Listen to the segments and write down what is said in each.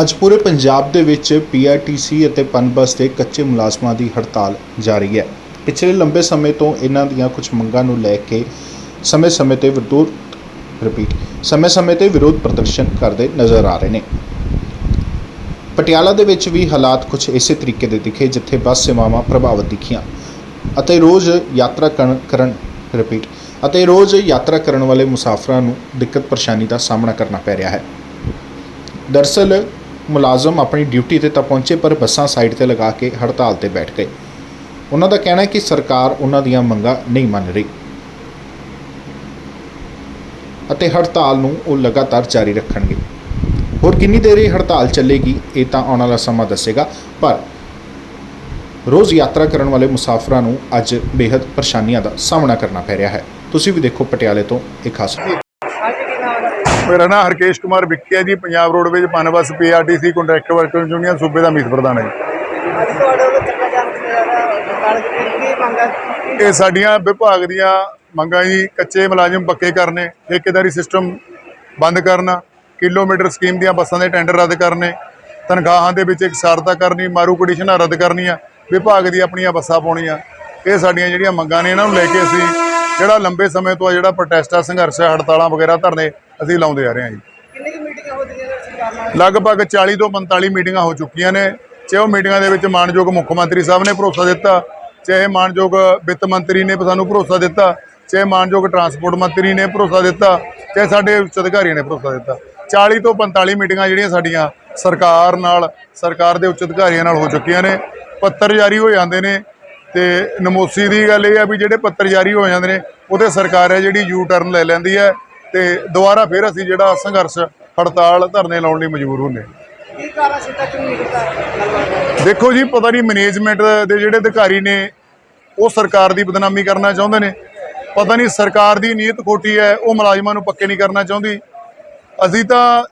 ਅੱਜ ਪੂਰੇ ਪੰਜਾਬ ਦੇ ਵਿੱਚ ਪੀਆਰਟੀਸੀ ਅਤੇ ਪਨਬਸ ਦੇ ਕੱਚੇ ਮੁਲਾਜ਼ਮਾਂ ਦੀ ਹੜਤਾਲ ਜਾਰੀ ਹੈ। ਪਿਛਲੇ ਲੰਬੇ ਸਮੇਂ ਤੋਂ ਇਹਨਾਂ ਦੀਆਂ ਕੁਝ ਮੰਗਾਂ ਨੂੰ ਲੈ ਕੇ ਸਮੇਂ-ਸਮੇਂ ਤੇ ਵਿਰੋਧ ਰਿਪੀਟ ਸਮੇਂ-ਸਮੇਂ ਤੇ ਵਿਰੋਧ ਪ੍ਰਦਰਸ਼ਨ ਕਰਦੇ ਨਜ਼ਰ ਆ ਰਹੇ ਨੇ। ਪਟਿਆਲਾ ਦੇ ਵਿੱਚ ਵੀ ਹਾਲਾਤ ਕੁਝ ਇਸੇ ਤਰੀਕੇ ਦੇ ਦਿਖੇ, ਜਿੱਥੇ ਬੱਸ ਸੇਵਾਵਾਂ ਪ੍ਰਭਾਵਿਤ ਦਿਖੀਆਂ ਅਤੇ ਰੋਜ਼ ਯਾਤਰਾ ਕਰਨ- ਰਿਪੀਟ ਅਤੇ ਰੋਜ਼ ਯਾਤਰਾ ਕਰਨ ਵਾਲੇ ਮੁਸਾਫਰਾਂ ਨੂੰ ਦਿੱਕਤ ਪਰੇਸ਼ਾਨੀ ਦਾ ਸਾਹਮਣਾ ਕਰਨਾ ਪੈ ਰਿਹਾ ਹੈ। ਦਰਸਲ ਮੁਲਾਜ਼ਮ ਆਪਣੀ ਡਿਊਟੀ ਤੇ ਤਾਂ ਪਹੁੰਚੇ, ਪਰ ਬੱਸਾਂ ਸਾਈਡ ਤੇ ਲਗਾ ਕੇ ਹੜਤਾਲ ਤੇ ਬੈਠ ਗਏ। ਉਹਨਾਂ ਦਾ ਕਹਿਣਾ ਹੈ ਕਿ ਸਰਕਾਰ ਉਹਨਾਂ ਦੀਆਂ ਮੰਗਾਂ ਨਹੀਂ ਮੰਨ ਰਹੀ ਅਤੇ ਹੜਤਾਲ ਨੂੰ ਉਹ ਲਗਾਤਾਰ ਜਾਰੀ ਰੱਖਣਗੇ। ਹੋਰ ਕਿੰਨੀ ਦੇਰ ਇਹ ਹੜਤਾਲ ਚੱਲੇਗੀ, ਇਹ ਤਾਂ ਆਉਣ ਵਾਲਾ ਸਮਾਂ ਦੱਸੇਗਾ, ਪਰ ਰੋਜ਼ ਯਾਤਰਾ ਕਰਨ ਵਾਲੇ ਮੁਸਾਫਰਾਂ ਨੂੰ ਅੱਜ ਬੇहद ਪਰੇਸ਼ਾਨੀਆਂ ਦਾ ਸਾਹਮਣਾ ਕਰਨਾ ਪੈ ਰਿਹਾ ਹੈ। ਤੁਸੀਂ ਵੀ ਦੇਖੋ ਪਟਿਆਲੇ ਤੋਂ ਇੱਕ ਖਾਸ ਮੇਰਾ ਨਾਮ ਹਰਕੇਸ਼ ਕੁਮਾਰ ਵਿੱਕੀ ਹੈ ji Punjab roadways Punbus PRTC contractor worker union ਸੂਬੇ ਦਾ ਮੀਤ ਪ੍ਰਧਾਨ ਹੈ ਜੀ। ਇਹ ਸਾਡੀਆਂ ਵਿਭਾਗ ਦੀਆਂ ਮੰਗਾਂ ਜੀ ਕੱਚੇ ਮੁਲਾਜ਼ਮ ਪੱਕੇ ਕਰਨੇ ਠੇਕੇਦਾਰੀ ਸਿਸਟਮ ਬੰਦ ਕਰਨਾ ਕਿਲੋਮੀਟਰ ਸਕੀਮ ਦੀਆਂ ਬੱਸਾਂ ਦੇ ਟੈਂਡਰ ਰੱਦ ਕਰਨੇ ਤਨਖਾਹਾਂ ਦੇ ਵਿੱਚ ਇਕਸਾਰਤਾ ਕਰਨੀ ਮਾਰੂ ਕੰਡੀਸ਼ਨਾਂ ਰੱਦ ਕਰਨੀਆਂ ਵਿਭਾਗ ਦੀ ਆਪਣੀਆਂ ਬੱਸਾਂ ਪਾਉਣੀਆਂ ਇਹ ਸਾਡੀਆਂ ਜਿਹੜੀਆਂ ਮੰਗਾਂ ਨੇ ਇਹਨਾਂ ਨੂੰ ਲੈ ਕੇ ਅਸੀਂ ਜਿਹੜਾ ਲੰਬੇ ਸਮੇਂ ਤੋਂ ਆ ਜਿਹੜਾ ਪ੍ਰੋਟੈਸਟ ਆ ਸੰਘਰਸ਼ ਹੜਤਾਲਾਂ ਵਗੈਰਾ ਧਰਨੇ ਅਸੀਂ ਲਾਉਂਦੇ ਆ ਰਹੇ ਹਾਂ ਜੀ। ਕਿੰਨੀ ਕੁ ਮੀਟਿੰਗਾਂ ਹੋ ਚੁੱਕੀਆਂ ਨੇ ਸਰਕਾਰ ਨਾਲ? ਲਗਭਗ 40 ਤੋਂ 45 ਮੀਟਿੰਗਾਂ ਹੋ ਚੁੱਕੀਆਂ ਨੇ ਚਾਹੇ ਉਹ ਮੀਟਿੰਗਾਂ ਦੇ ਵਿੱਚ ਮਾਨਯੋਗ ਮੁੱਖ ਮੰਤਰੀ ਸਾਹਿਬ ਨੇ ਭਰੋਸਾ ਦਿੱਤਾ ਚਾਹੇ ਮਾਨਯੋਗ ਵਿੱਤ ਮੰਤਰੀ ਨੇ ਸਾਨੂੰ ਭਰੋਸਾ ਦਿੱਤਾ ਚਾਹੇ ਮਾਨਯੋਗ ਟਰਾਂਸਪੋਰਟ ਮੰਤਰੀ ਨੇ ਭਰੋਸਾ ਦਿੱਤਾ ਚਾਹੇ ਸਾਡੇ ਉੱਚ ਅਧਿਕਾਰੀਆਂ ਨੇ ਭਰੋਸਾ ਦਿੱਤਾ। 40 ਤੋਂ 45 ਮੀਟਿੰਗਾਂ ਜਿਹੜੀਆਂ ਸਾਡੀਆਂ ਸਰਕਾਰ ਨਾਲ ਸਰਕਾਰ ਦੇ ਉੱਚ ਅਧਿਕਾਰੀਆਂ ਨਾਲ ਹੋ ਚੁੱਕੀਆਂ ਨੇ ਪੱਤਰ ਜਾਰੀ ਹੋ ਜਾਂਦੇ ਨੇ ਤੇ ਨਮੋਸੀ ਦੀ ਗੱਲ ਇਹ ਆ ਵੀ ਜਿਹੜੇ ਪੱਤਰ ਜਾਰੀ ਹੋ ਜਾਂਦੇ ਨੇ ਉਹਦੇ ਸਰਕਾਰ ਹੈ ਜਿਹੜੀ ਯੂ ਟਰਨ ਲੈ ਲੈਂਦੀ ਹੈ ਤੇ ਦੁਬਾਰਾ ਫਿਰ ਅਸੀਂ ਜਿਹੜਾ ਸੰਘਰਸ਼ ਹੜਤਾਲ ਧਰਨੇ ਲਾਉਣ ਲਈ ਮਜਬੂਰ ਹੁੰਦੇ ਹਾਂ। ਕੀ ਕਾਰਨ ਸੀ ਤੱਕ ਨਹੀਂ ਕੀਤਾ? ਗੱਲਬਾਤ ਦੇਖੋ ਜੀ ਪਤਾ ਨਹੀਂ ਮੈਨੇਜਮੈਂਟ ਦੇ ਜਿਹੜੇ ਅਧਿਕਾਰੀ ਨੇ ਉਹ ਸਰਕਾਰ ਦੀ ਬਦਨਾਮੀ ਕਰਨਾ ਚਾਹੁੰਦੇ ਨੇ। ਪਤਾ ਨਹੀਂ ਸਰਕਾਰ ਦੀ ਨੀਅਤ ਖੋਟੀ ਹੈ ਉਹ ਮੁਲਾਜ਼ਮਾਂ ਨੂੰ ਪੱਕੇ ਨਹੀਂ ਕਰਨਾ ਚਾਹੁੰਦੀ। ਅਸੀਂ ਤਾਂ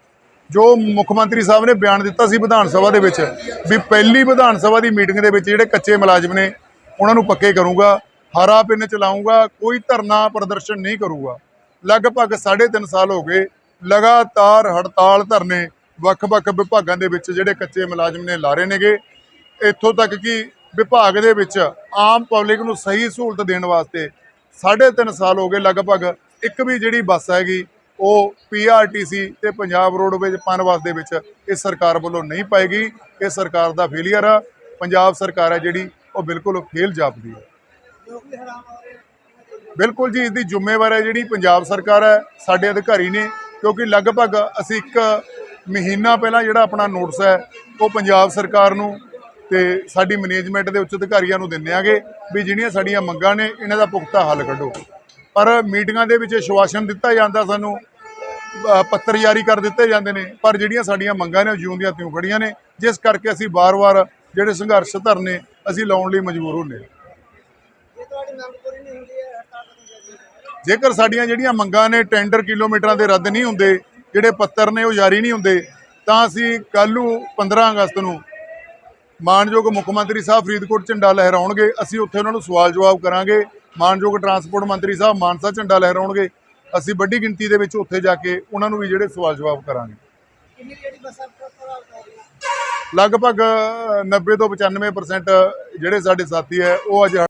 ਜੋ ਮੁੱਖ ਮੰਤਰੀ ਸਾਹਿਬ ਨੇ ਬਿਆਨ ਦਿੱਤਾ ਸੀ ਵਿਧਾਨ ਸਭਾ ਦੇ ਵਿੱਚ ਵੀ ਪਹਿਲੀ ਵਿਧਾਨ ਸਭਾ ਦੀ ਮੀਟਿੰਗ ਦੇ ਵਿੱਚ ਜਿਹੜੇ ਕੱਚੇ ਮੁਲਾਜ਼ਮ ਨੇ ਉਹਨਾਂ ਨੂੰ ਪੱਕੇ ਕਰੂੰਗਾ ਹਰਾ ਪਿੰਨ ਚਲਾਉਂਗਾ ਕੋਈ ਧਰਨਾ ਪ੍ਰਦਰਸ਼ਨ ਨਹੀਂ ਕਰੂਗਾ। ਲਗਭਗ 3.5 ਸਾਲ ਹੋ ਗਏ ਲਗਾਤਾਰ ਹੜਤਾਲ ਧਰਨੇ ਵੱਖ-ਵੱਖ ਵਿਭਾਗਾਂ ਦੇ ਵਿੱਚ ਜਿਹੜੇ ਕੱਚੇ ਮੁਲਾਜ਼ਮ ਨੇ ਲਾ ਰਹੇ ਨੇਗੇ। ਇੱਥੋਂ ਤੱਕ ਕਿ ਵਿਭਾਗ ਦੇ ਵਿੱਚ ਆਮ ਪਬਲਿਕ ਨੂੰ ਸਹੀ ਸਹੂਲਤ ਦੇਣ ਵਾਸਤੇ 3.5 ਸਾਲ ਹੋ ਗਏ ਲਗਭਗ ਇੱਕ ਵੀ ਜਿਹੜੀ ਬੱਸ ਹੈਗੀ, ਉਹ ਪੀਆਰਟੀਸੀ ਤੇ ਪੰਜਾਬ ਰੋਡਵੇਜ਼ ਪਨਬਸ ਦੇ ਵਿੱਚ ਇਹ ਸਰਕਾਰ ਵੱਲੋਂ ਨਹੀਂ ਪਾਏਗੀ। ਇਹ ਸਰਕਾਰ ਦਾ ਫੇਲੀਅਰ ਆ। ਪੰਜਾਬ ਸਰਕਾਰ ਹੈ ਜਿਹੜੀ, ਉਹ ਬਿਲਕੁਲ ਫੇਲ ਜਾਪਦੀ ਹੈ। ਬਿਲਕੁਲ ਜੀ ਇਸ ਦੀ ਜ਼ਿੰਮੇਵਾਰ ਹੈ ਜਿਹੜੀ ਪੰਜਾਬ ਸਰਕਾਰ ਹੈ, ਸਾਡੇ ਅਧਿਕਾਰੀ ਨੇ, ਕਿਉਂਕਿ ਲਗਭਗ ਅਸੀਂ ਇੱਕ ਮਹੀਨਾ ਪਹਿਲਾਂ ਜਿਹੜਾ ਆਪਣਾ ਨੋਟਿਸ ਹੈ, ਉਹ ਪੰਜਾਬ ਸਰਕਾਰ ਨੂੰ ਤੇ ਸਾਡੀ ਮੈਨੇਜਮੈਂਟ ਦੇ ਉੱਚ ਅਧਿਕਾਰੀਆਂ ਨੂੰ ਦਿੰਦੇ ਆਗੇ ਵੀ ਜਿਹੜੀਆਂ ਸਾਡੀਆਂ ਮੰਗਾਂ ਨੇ, ਇਹਨਾਂ ਦਾ ਪੁਖਤਾ ਹੱਲ ਕੱਢੋ। ਪਰ ਮੀਟਿੰਗਾਂ ਦੇ ਵਿੱਚ ਸ਼ਵਾਸ਼ਨ ਦਿੱਤਾ ਜਾਂਦਾ ਸਾਨੂੰ ਪੱਤਰ ਜਾਰੀ ਕਰ ਦਿੱਤੇ ਜਾਂਦੇ ਨੇ, ਪਰ ਜਿਹੜੀਆਂ ਸਾਡੀਆਂ ਮੰਗਾਂ ਨੇ, ਉਹ ਜਿਉਂ ਦੀਆਂ ਤਿਉਂ ਖੜੀਆਂ ਨੇ, ਜਿਸ ਕਰਕੇ ਅਸੀਂ ਵਾਰ-ਵਾਰ ਜਿਹੜੇ ਸੰਘਰਸ਼ ਧਰਨੇ ਅਸੀਂ ਲਾਉਣ ਲਈ ਮਜਬੂਰ ਹੁੰਦੇ ਜੇਕਰ ਸਾਡੀਆਂ ਜਿਹੜੀਆਂ ਮੰਗਾਂ ਨੇ ਟੈਂਡਰ ਕਿਲੋਮੀਟਰਾਂ ਦੇ ਰੱਦ ਨਹੀਂ ਹੁੰਦੇ ਜਿਹੜੇ ਪੱਤਰ ਨੇ ਉਹ ਜਾਰੀ ਨਹੀਂ ਹੁੰਦੇ ਤਾਂ ਅਸੀਂ ਕੱਲ੍ਹ ਨੂੰ 15 ਅਗਸਤ ਨੂੰ ਮਾਨਯੋਗ ਮੁੱਖ ਮੰਤਰੀ ਸਾਹਿਬ ਫਰੀਦਕੋਟ ਝੰਡਾ ਲਹਿਰਾਉਣਗੇ। ਅਸੀਂ ਉੱਥੇ ਉਹਨਾਂ ਨੂੰ ਸਵਾਲ ਜਵਾਬ ਕਰਾਂਗੇ। ਮਾਨਯੋਗ ਟਰਾਂਸਪੋਰਟ ਮੰਤਰੀ ਸਾਹਿਬ ਮਾਨਸਾ ਝੰਡਾ ਲਹਿਰਾਉਣਗੇ। ਅਸੀਂ ਵੱਡੀ ਗਿਣਤੀ ਦੇ ਵਿੱਚ ਉੱਥੇ ਜਾ ਕੇ ਉਹਨਾਂ ਨੂੰ ਵੀ ਜਿਹੜੇ ਸਵਾਲ ਜਵਾਬ ਕਰਾਂਗੇ। ਲਗਭਗ 90 ਤੋਂ 95% ਜਿਹੜੇ ਸਾਡੇ ਸਾਥੀ ਹੈ ਉਹ ਅੱਜ